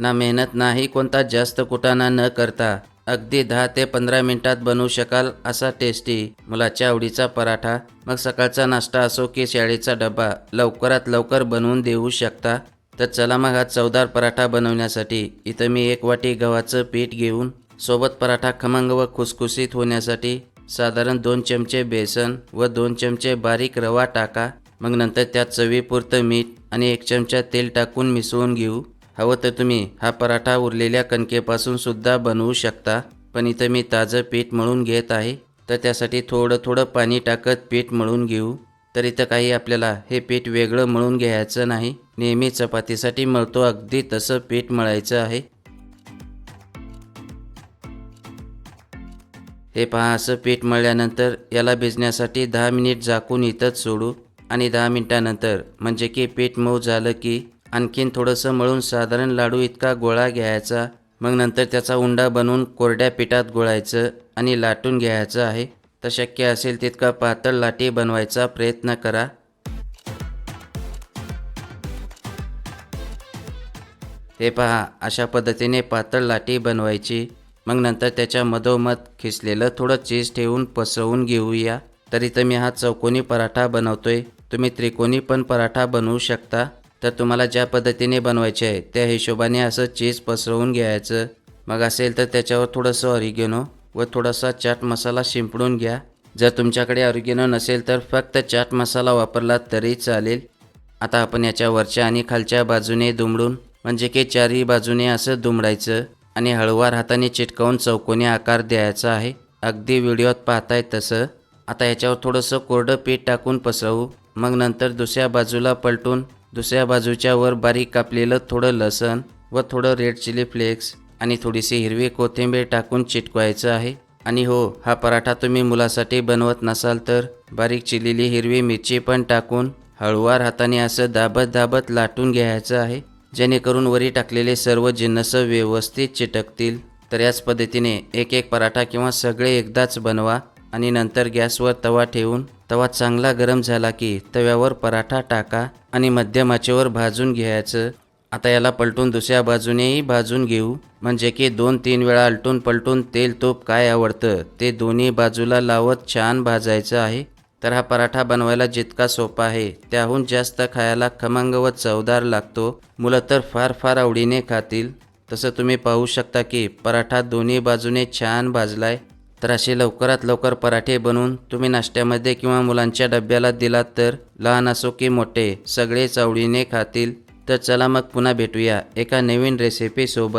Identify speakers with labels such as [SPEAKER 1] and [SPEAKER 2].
[SPEAKER 1] ना मेहनत नाही कोणता जास्त कुटाणा न करता. अगदी दहा ते पंधरा मिनिटात बनवू शकाल असा टेस्टी मुलाच्या आवडीचा पराठा. मग सकाळचा नाश्ता असो की शाळेचा डबा लवकरात लवकर बनवून देऊ शकता. तर चला मग हा चवदार पराठा बनवण्यासाठी. इथं मी एक वाटी गव्हाचं पीठ घेऊन सोबत पराठा खमंग व खुसखुशीत होण्यासाठी साधारण दोन चमचे बेसन व दोन चमचे बारीक रवा टाका. मग नंतर त्यात चवीपुरतं मीठ आणि एक चमचा तेल टाकून मिसळून घेऊ. हवं तर तुम्ही हा पराठा उरलेल्या कणकेपासून सुद्धा बनवू शकता. पण इथं मी ताजं पीठ मळून घेत आहे. तर त्यासाठी थोडं थोडं पाणी टाकत पीठ मळून घेऊ. तर इथं काही आपल्याला हे पीठ वेगळं मळून घ्यायचं नाही. नेहमी चपातीसाठी मळतो. अगदी तसं पीठ मळायचं आहे. हे पहा असं पीठ मळल्यानंतर याला भिजण्यासाठी दहा मिनिट झाकून इथंच सोडू. आणि दहा मिनिटानंतर म्हणजे की पीठ मऊ झालं की आणखीन थोडंसं मळून साधारण लाडू इतका गोळा घ्यायचा मग नंतर त्याचा उंडा बनवून कोरड्या पिठात गोळायचं आणि लाटून घ्यायचं आहे. तर शक्य असेल तितका पातळ लाटी बनवायचा प्रयत्न करा. ते पहा अशा पद्धतीने पातळ लाटी बनवायची. मग नंतर त्याच्या मधोमध खिसलेलं थोडं चीज ठेवून पसरवून घेऊया. तर इथं मी हा चौकोनी पराठा बनवतोय. तुम्ही त्रिकोणी पण पराठा बनवू शकता. तर तुम्हाला ज्या पद्धतीने बनवायचे आहे त्या हिशोबाने असं चीज पसरवून घ्यायचं. मग असेल तर त्याच्यावर थोडंसं ऑरिगेनो व थोडासा चाट मसाला शिंपडून घ्या. जर तुमच्याकडे ऑरिगेनो नसेल तर फक्त चाट मसाला वापरला तरी चालेल. आता आपण याच्या वरच्या आणि खालच्या बाजूने दुमडून म्हणजे की चारही बाजूने असं दुमडायचं आणि हळूवार हाताने चिटकावून चौकोनी आकार द्यायचा आहे. अगदी व्हिडिओत पाहताय तसं. आता याच्यावर थोडंसं कोरडं पीठ टाकून पसरवू. मग नंतर दुसऱ्या बाजूला पलटून दुसऱ्या बाजूच्या वर बारीक कापलेलं थोडं लसण व थोडं रेड चिली फ्लेक्स आणि थोडीशी हिरवी कोथिंबीर टाकून चिटकवायचं आहे. आणि हो हा पराठा तुम्ही मुलासाठी बनवत नसाल तर बारीक चिरलेली हिरवी मिरची पण टाकून हळूवार हाताने असं दाबत दाबत लाटून घ्यायचं आहे. जेणेकरून वरी टाकलेले सर्व जिन्नस व्यवस्थित चिटकतील. तर याच पद्धतीने एक एक पराठा किंवा सगळे एकदाच बनवा आणि नंतर गॅसवर तवा ठेवून तवा चांगला गरम झाला की तव्यावर पराठा टाका आणि मध्यम आचेवर भाजून घ्यायचं. आता याला पलटून दुसऱ्या बाजूनेही भाजून घेऊ. म्हणजे की दोन तीन वेळा आलटून पलटून तेल तूप काय आवडतं ते दोन्ही बाजूला लावत छान भाजायचं आहे. तर हा पराठा बनवायला जितका सोपा आहे त्याहून जास्त खायला खमंग व चवदार लागतो. मुलं तर फार फार आवडीने खातील. तसं तुम्ही पाहू शकता की पराठा दोन्ही बाजूने छान भाजलाय. तर असे लवकरात लवकर पराठे बनवून तुम्ही नाश्त्यामध्ये किंवा मुलांच्या डब्याला दिलात तर लहान असो की मोठे सगळे चवळीने खातील. तर चला मग पुन्हा भेटूया एका नवीन रेसिपीसोबत